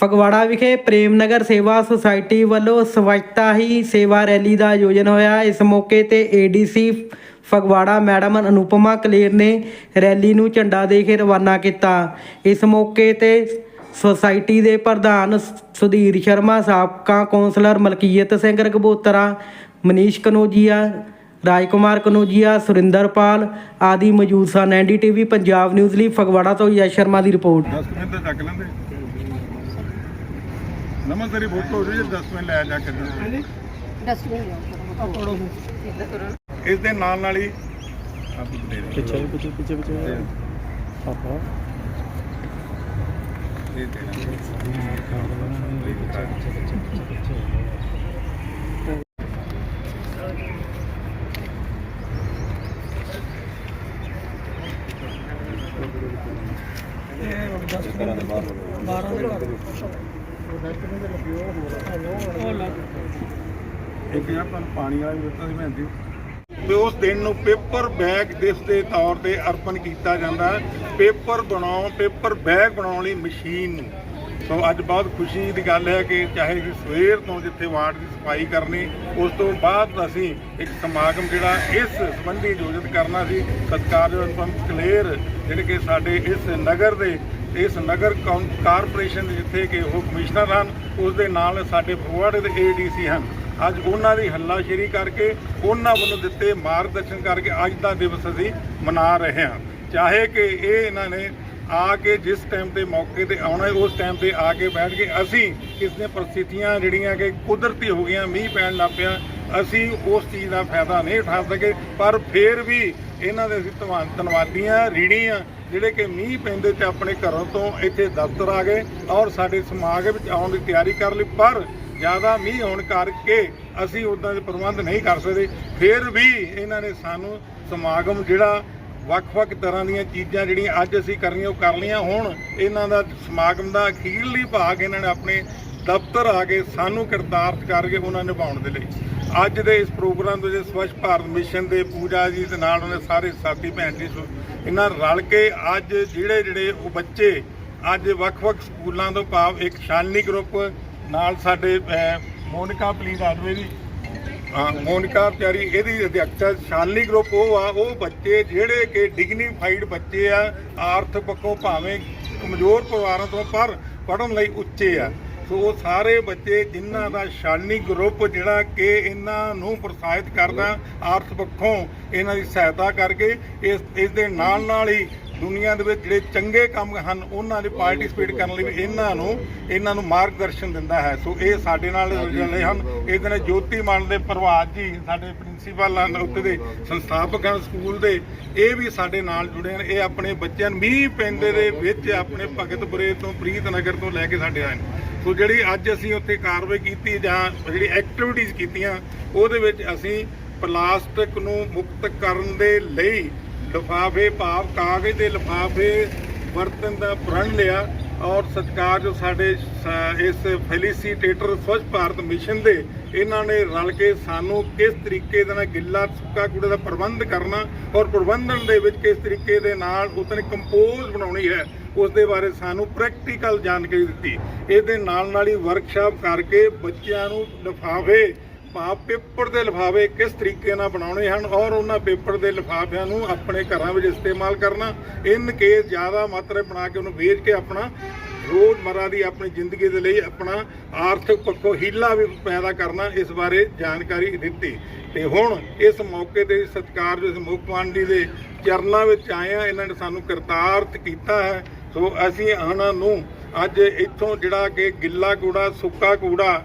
ਫਗਵਾੜਾ ਵਿਖੇ ਪ੍ਰੇਮ ਨਗਰ ਸੇਵਾ ਸੁਸਾਇਟੀ ਵੱਲੋਂ ਸਵੱਛਤਾ ਹੀ ਸੇਵਾ ਰੈਲੀ ਦਾ ਆਯੋਜਨ ਹੋਇਆ। ਇਸ ਮੌਕੇ ਤੇ ਏਡੀਸੀ ਫਗਵਾੜਾ ਮੈਡਮ ਅਨੁਪਮਾ ਕਲੇਰ ਨੇ ਰੈਲੀ ਨੂੰ ਝੰਡਾ ਦੇ ਕੇ ਰਵਾਨਾ ਕੀਤਾ। ਇਸ ਮੌਕੇ ਤੇ ਸੁਸਾਇਟੀ ਦੇ ਪ੍ਰਧਾਨ ਸੁਧੀਰ ਸ਼ਰਮਾ, ਸਾਬਕਾ ਕੌਂਸਲਰ ਮਲਕੀਅਤ ਸਿੰਘ ਰਗਬੋਤਰਾ ਮਨੀਸ਼ ਕਨੋਜੀਆ, ਰਾਜਕੁਮਾਰ ਕਨੋਜੀਆ ਸੁਰਿੰਦਰਪਾਲ ਆਦਿ ਮੌਜੂਦ ਸਨ। ਐਨਡੀਟੀਵੀ ਪੰਜਾਬ ਨਿਊਜ਼ ਲਈ ਫਗਵਾੜਾ ਤੋਂ ਯਸ਼ ਸ਼ਰਮਾ ਦੀ ਰਿਪੋਰਟ। 10 ਮਿੰਟ ਤਾਂ ਲੈਂਦੇ। ਨਮਨ ਤੇਰੀ ਫੋਟੋ ਹੋ ਰਹੀ 10 ਮਿੰਟ ਲੈ ਜਾ ਕੇ ਦੇ। ਡਸਟਬਿਨ ਇਸ ਦੇ ਨਾਲ ਨਾਲ ਹੀ ਆਹ ਤੂੰ ਦੇ ਦੇ। ਪਿੱਛੇ ਪਿੱਛੇ ਪਿੱਛੇ ਪਿੱਛੇ। ਪਾਪਾ ਦੇ ਦੇ। ਇੱਕ ਯਾਰ ਤੁਹਾਨੂੰ ਪਾਣੀ ਵਾਲਾ ਵੀ ਦਿੱਤਾ ਸੀ ਮੈਂ ਦੀ ਤੇ ਉਸ ਦਿਨ ਨੂੰ ਪੇਪਰ ਬੈਗ ਦਿਵਸ ਦੇ ਤੌਰ ਤੇ ਅਰਪਣ ਕੀਤਾ ਜਾਂਦਾ ਪੇਪਰ ਬਣਾਉਣ, ਪੇਪਰ ਬੈਗ ਬਣਾਉਣ ਲਈ ਮਸ਼ੀਨ ਨੂੰ ਸੋ ਅੱਜ ਬਹੁਤ ਖੁਸ਼ੀ ਦੀ ਗੱਲ ਹੈ ਕਿ ਚਾਹੇ ਕਿ ਸਵੇਰ ਤੋਂ ਜਿੱਥੇ ਵਾਰਡ ਦੀ ਸਫ਼ਾਈ ਕਰਨੀ, ਉਸ ਤੋਂ ਬਾਅਦ ਅਸੀਂ ਇੱਕ ਸਮਾਗਮ ਜਿਹੜਾ ਇਸ ਸੰਬੰਧੀ ਆਯੋਜਿਤ ਕਰਨਾ ਸੀ, ਸਤਿਕਾਰਯੋਗ ਅਨੁਪਮ ਕਲੇਰ, ਜਿਹੜੇ ਕਿ ਸਾਡੇ ਇਸ ਨਗਰ ਦੇ ਇਸ ਨਗਰ ਕੌਂ- ਕਾਰਪੋਰੇਸ਼ਨ ਦੇ ਜਿੱਥੇ ਕਿ ਉਹ ਕਮਿਸ਼ਨਰ ਹਨ ਉਸ ਦੇ ਨਾਲ ਸਾਡੇ ਫਗਵਾੜੇ ਦੇ ਏਡੀਸੀ ਹਨ। ਅੱਜ ਉਹਨਾਂ ਦੀ ਹੱਲਾਸ਼ੇਰੀ ਕਰਕੇ ਉਹਨਾਂ ਵੱਲੋਂ ਦਿੱਤੇ ਮਾਰਗਦਰਸ਼ਨ ਕਰਕੇ ਅੱਜ ਦਾ ਦਿਵਸ ਅਸੀਂ ਮਨਾ ਰਹੇ ਹਾਂ। ਚਾਹੇ ਕਿ ਇਹ ਇਹਨਾਂ ਨੇ ਆ ਕੇ ਜਿਸ ਟਾਈਮ ਤੇ ਮੌਕੇ ਤੇ ਆਉਣਾ ਉਸ ਟਾਈਮ ਤੇ ਆ ਕੇ ਬੈਠ ਕੇ ਅਸੀਂ ਇਸ ਦੀਆਂ ਪਰਿਸਥਿਤੀਆਂ ਜਿਹੜੀਆਂ ਕਿ ਕੁਦਰਤੀ ਹੋ ਗਈਆਂ, ਮੀਂਹ ਪੈਣ ਲੱਗ ਪਿਆ, ਅਸੀਂ ਉਸ ਚੀਜ਼ ਦਾ ਫਾਇਦਾ ਨਹੀਂ ਉਠਾ ਸਕੇ, ਪਰ ਫਿਰ ਵੀ ਇਹਨਾਂ ਦੇ ਅਸੀਂ ਧੰਨਵਾਦ ਧੰਨਵਾਦੀਆਂ ਰੀਣੀ ਆ ਜਿਹੜੇ ਕਿ ਮੀਂਹ ਪੈਂਦੇ ਤੇ ਆਪਣੇ ਘਰੋਂ ਤੋਂ ਇੱਥੇ ਦਫ਼ਤਰ ਆ ਗਏ ਔਰ ਸਾਡੇ ਸਮਾਗਮ ਵਿੱਚ ਆਉਣ ਦੀ ਤਿਆਰੀ ਕਰ ਲਈ, ਪਰ ਜ਼ਿਆਦਾ ਮੀਂਹ ਹੋਣ ਕਰਕੇ ਅਸੀਂ ਉਦਾਂ ਦੇ ਪ੍ਰਬੰਧ ਨਹੀਂ ਕਰ ਸਕਦੇ। ਫਿਰ ਵੀ ਇਹਨਾਂ ਨੇ ਸਾਨੂੰ ਸਮਾਗਮ ਜਿਹੜਾ ਵੱਖ-ਵੱਖ ਤਰ੍ਹਾਂ ਦੀਆਂ ਚੀਜ਼ਾਂ ਜਿਹੜੀਆਂ ਅੱਜ ਅਸੀਂ ਕਰਨੀਆਂ, ਉਹ ਕਰ ਲਈਆਂ। ਹੁਣ ਇਹਨਾਂ ਦਾ ਸਮਾਗਮ ਦਾ ਅਖੀਰਲੀ ਭਾਗ ਇਹਨਾਂ ਨੇ ਆਪਣੇ ਦਫ਼ਤਰ ਆ ਕੇ ਸਾਨੂੰ ਕਿਰਦਾਰਤ ਕਰਕੇ ਉਹਨਾਂ ਨਿਭਾਉਣ ਦੇ ਲਈ। ਅੱਜ ਦੇ ਇਸ ਪ੍ਰੋਗਰਾਮ ਦੇ ਸਵੱਛ ਭਾਰਤ ਮਿਸ਼ਨ ਦੇ ਪੂਜਾ ਜੀ ਦੇ ਨਾਲ ਉਹਨੇ ਸਾਰੇ ਸਾਥੀ ਭੈਣ ਜੀ ਸੋ ਇਹਨਾਂ ਰਲ ਕੇ ਅੱਜ ਜਿਹੜੇ ਜਿਹੜੇ ਉਹ ਬੱਚੇ ਅੱਜ ਵੱਖ-ਵੱਖ ਸਕੂਲਾਂ ਤੋਂ ਭਾਵ ਇੱਕ ਸ਼ਾਲਨੀ ਗਰੁੱਪ ਨਾਲ ਸਾਡੇ ਮੋਨਿਕਾ ਪਲੀਜ਼ ਆਦਵੇ ਜੀ ਮੋਨਿਕਾ ਪਿਆਰੀ ਇਹਦੀ ਅਧਿਆਕਸ਼ਾ ਸ਼ਾਲਨੀ ਗਰੁੱਪ ਉਹ ਆ, ਉਹ ਬੱਚੇ ਜਿਹੜੇ ਕਿ ਡਿਗਨੀਫਾਈਡ ਬੱਚੇ ਆ, ਆਰਥ ਪੱਖੋਂ ਭਾਵੇਂ ਕਮਜ਼ੋਰ ਪਰਿਵਾਰਾਂ ਤੋਂ ਪਰ ਪੜ੍ਹਨ ਲਈ ਉੱਚੇ ਆ। ਸੋ ਸਾਰੇ ਬੱਚੇ ਜਿਨ੍ਹਾਂ ਦਾ ਸ਼ਾਲਨੀ ਗਰੁੱਪ ਜਿਹੜਾ ਕਿ ਇਹਨਾਂ ਨੂੰ ਪ੍ਰੋਤਸਾਹਿਤ ਕਰਦਾ ਆਰਥਿਕ ਪੱਖੋਂ ਇਹਨਾਂ ਦੀ ਸਹਾਇਤਾ ਕਰਕੇ ਇਸ ਇਸ ਦੇ ਨਾਲ ਨਾਲ ਹੀ ਦੁਨੀਆ ਦੇ ਵਿੱਚ ਜਿਹੜੇ ਚੰਗੇ ਕੰਮ ਹਨ ਉਹਨਾਂ ਦੇ ਪਾਰਟਿਸਿਪੇਟ ਕਰਨ ਲਈ ਵੀ ਇਹਨਾਂ ਨੂੰ ਇਹਨਾਂ ਨੂੰ ਮਾਰਗਦਰਸ਼ਨ ਦਿੰਦਾ ਹੈ। ਸੋ ਇਹ ਸਾਡੇ ਨਾਲ ਜੁੜੇ ਹਨ। ਇਹਦੇ ਨਾਲ ਜੋਤੀ ਮਾਨ ਦੇ ਪ੍ਰਭਾਤ ਜੀ ਸਾਡੇ ਪ੍ਰਿੰਸੀਪਲ ਹਨ ਉੱਥੇ ਦੇ ਸੰਸਥਾਪਕ ਹਨ ਸਕੂਲ ਦੇ ਇਹ ਵੀ ਸਾਡੇ ਨਾਲ ਜੁੜੇ ਹਨ। ਇਹ ਆਪਣੇ ਬੱਚਿਆਂ ਨੂੰ ਮੀਂਹ ਪੈਂਦੇ ਦੇ ਵਿੱਚ ਆਪਣੇ ਭਗਤਪੁਰੇ ਤੋਂ ਪ੍ਰੀਤ ਨਗਰ ਤੋਂ ਲੈ ਕੇ ਸਾਡੇ ਆਏ ਨੇ। ਸੋ ਜਿਹੜੀ ਅੱਜ ਅਸੀਂ ਉੱਥੇ ਕਾਰਵਾਈ ਕੀਤੀ ਜਾਂ ਜਿਹੜੀ ਐਕਟੀਵਿਟੀਜ਼ ਕੀਤੀਆਂ, ਉਹਦੇ ਵਿੱਚ ਅਸੀਂ ਪਲਾਸਟਿਕ ਨੂੰ ਮੁਕਤ ਕਰਨ ਦੇ ਲਈ ਲਿਫਾਫੇ, ਭਾਵ ਕਾਗਜ਼ ਦੇ ਲਿਫਾਫੇ ਵਰਤਨ ਦਾ ਪ੍ਰਣ ਲਿਆ ਔਰ ਸਤਿਕਾਰ ਜੋ ਸਾਡੇ ਇਸ ਫੈਲੀਸੀਟੇਟਰ ਸਵੱਛ ਭਾਰਤ ਮਿਸ਼ਨ ਦੇ, ਇਹਨਾਂ ਨੇ ਰਲ ਕੇ ਸਾਨੂੰ ਕਿਸ ਤਰੀਕੇ ਦੇ ਨਾਲ ਗਿੱਲਾ ਸੁੱਕਾ ਕੂੜੇ ਦਾ ਪ੍ਰਬੰਧ ਕਰਨਾ ਔਰ ਪ੍ਰਬੰਧਨ ਦੇ ਵਿੱਚ ਕਿਸ ਤਰੀਕੇ ਦੇ ਨਾਲ ਉਤਨੇ ਕੰਪੋਜ਼ ਬਣਾਉਣੀ ਹੈ ਉਸ ਦੇ ਬਾਰੇ ਸਾਨੂੰ ਪ੍ਰੈਕਟੀਕਲ ਜਾਣਕਾਰੀ ਦਿੱਤੀ। ਇਹਦੇ ਨਾਲ ਨਾਲ ਹੀ ਵਰਕਸ਼ਾਪ ਕਰਕੇ ਬੱਚਿਆਂ ਨੂੰ ਲਿਫਾਫੇ ਭਾਵ ਪੇਪਰ ਦੇ ਲਿਫਾਫੇ ਕਿਸ ਤਰੀਕੇ ਨਾਲ ਬਣਾਉਣੇ ਹਨ ਔਰ ਉਹਨਾਂ ਪੇਪਰ ਦੇ ਲਿਫਾਫਿਆਂ ਨੂੰ ਆਪਣੇ ਘਰਾਂ ਵਿੱਚ ਇਸਤੇਮਾਲ ਕਰਨਾ ਇਨ ਕੇਸ ਜ਼ਿਆਦਾ ਮਾਤਰਾ ਬਣਾ ਕੇ ਉਹਨੂੰ ਵੇਚ ਕੇ ਆਪਣਾ ਰੋਜ਼ਮਰਰਾ ਦੀ ਆਪਣੀ ਜ਼ਿੰਦਗੀ ਦੇ ਲਈ ਆਪਣਾ ਆਰਥਿਕ ਪੱਖੋਂ ਹੀਲਾ ਵੀ ਪੈਦਾ ਕਰਨਾ, ਇਸ ਬਾਰੇ ਜਾਣਕਾਰੀ ਦਿੱਤੀ। ਤੇ ਹੁਣ ਇਸ ਮੌਕੇ ਤੇ ਸਤਿਕਾਰਯੋਗ ਮੁੱਖ ਮੰਤਰੀ ਦੇ ਚਰਨਾਂ ਵਿੱਚ ਆਏ ਆ ਇਹਨਾਂ ਨੇ ਸਾਨੂੰ ਕਰਤਾਰਤ ਕੀਤਾ ਹੈ। ਸੋ ਅਸੀਂ ਉਹਨਾਂ ਨੂੰ ਅੱਜ ਇੱਥੋਂ ਜਿਹੜਾ ਕਿ ਗਿੱਲਾ ਕੂੜਾ ਸੁੱਕਾ ਕੂੜਾ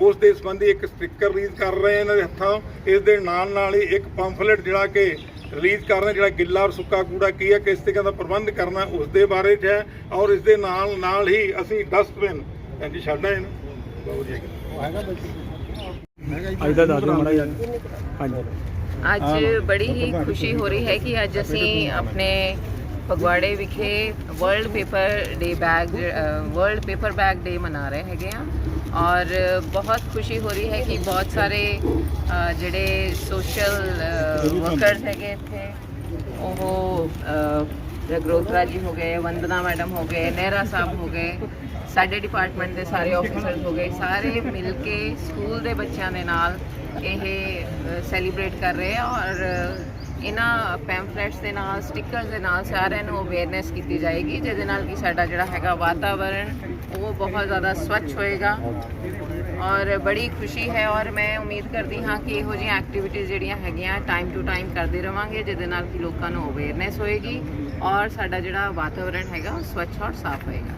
ਉਸ ਦੇ ਸੰਬੰਧੀ ਇੱਕ ਸਟicker ਰਿਲੀਜ਼ ਕਰ ਰਹੇ ਹਾਂ ਇਹਨਾਂ ਦੇ ਹੱਥਾਂ। ਇਸ ਦੇ ਨਾਲ ਨਾਲ ਹੀ ਇੱਕ ਪੰਫਲੇਟ ਜਿਹੜਾ ਕਿ ਰਿਲੀਜ਼ ਕਰ ਰਹੇ ਜਿਹੜਾ ਗਿੱਲਾ ਔਰ ਸੁੱਕਾ ਕੂੜਾ ਕੀ ਹੈ ਕਿਸ ਤਰੀਕੇ ਦਾ ਪ੍ਰਬੰਧ ਕਰਨਾ ਉਸ ਦੇ ਬਾਰੇ 'ਚ ਹੈ। ਔਰ ਇਸ ਦੇ ਨਾਲ ਨਾਲ ਹੀ ਅਸੀਂ ਡਸਟਬਿਨ ਹਾਂਜੀ ਛੱਡਾਂ ਇਹਨੂੰ ਅੱਜ ਦਾ ਦੱਸ ਦਿਓ ਮਾੜਾ ਯਾਰ ਹਾਂਜੀ। ਅੱਜ ਬੜੀ ਹੀ ਖੁਸ਼ੀ ਹੋ ਰਹੀ ਹੈ ਕਿ ਅੱਜ ਅਸੀਂ ਆਪਣੇ ਫਗਵਾੜੇ ਵਿਖੇ world paper day bag world paper bag day ਮਨਾ ਰਹੇ ਹੈਗੇ ਆ। ਔਰ ਬਹੁਤ ਖੁਸ਼ੀ ਹੋ ਰਹੀ ਹੈ ਕਿ ਬਹੁਤ ਸਾਰੇ ਜਿਹੜੇ ਸੋਸ਼ਲ ਵਰਕਰਸ ਹੈਗੇ ਇੱਥੇ ਉਹ ਅ, ਰਗਰੋਤਰਾ ਜੀ ਹੋ ਗਏ ਵੰਦਨਾ ਮੈਡਮ ਹੋ ਗਏ ਨਹਿਰਾ ਸਾਹਿਬ ਹੋ ਗਏ ਸਾਡੇ ਡਿਪਾਰਟਮੈਂਟ ਦੇ ਸਾਰੇ ਆਫੀਸਰਸ ਹੋ ਗਏ ਸਾਰੇ ਮਿਲ ਕੇ ਸਕੂਲ ਦੇ ਬੱਚਿਆਂ ਦੇ ਨਾਲ ਇਹ ਸੈਲੀਬ੍ਰੇਟ ਕਰ ਰਹੇ ਆ। ਔਰ ਇਹਨਾਂ ਪੈਂਫਲੇਟਸ ਦੇ ਨਾਲ ਸਟickers ਦੇ ਨਾਲ ਸਾਰਿਆਂ ਨੂੰ ਅਵੇਅਰਨੈਸ ਕੀਤੀ ਜਾਏਗੀ, ਜਿਹਦੇ ਨਾਲ ਕਿ ਸਾਡਾ ਜਿਹੜਾ ਹੈਗਾ ਵਾਤਾਵਰਣ, ਉਹ ਬਹੁਤ ਜ਼ਿਆਦਾ ਸਵੱਛ ਹੋਏਗਾ। ਔਰ ਬੜੀ ਖੁਸ਼ੀ ਹੈ ਔਰ ਮੈਂ ਉਮੀਦ ਕਰਦੀ ਹਾਂ ਕਿ ਇਹੋ ਜਿਹੀਆਂ ਐਕਟੀਵਿਟੀਜ਼ ਜਿਹੜੀਆਂ ਹੈਗੀਆਂ ਟਾਈਮ ਟੂ ਟਾਈਮ ਕਰਦੇ ਰਵਾਂਗੇ, ਜਿਹਦੇ ਨਾਲ ਕਿ ਲੋਕਾਂ ਨੂੰ ਅਵੇਅਰਨੈਸ ਹੋਏਗੀ ਔਰ ਸਾਡਾ ਜਿਹੜਾ ਵਾਤਾਵਰਣ ਹੈਗਾ, ਉਹ ਸਵੱਛ ਔਰ ਸਾਫ਼ ਹੋਏਗਾ।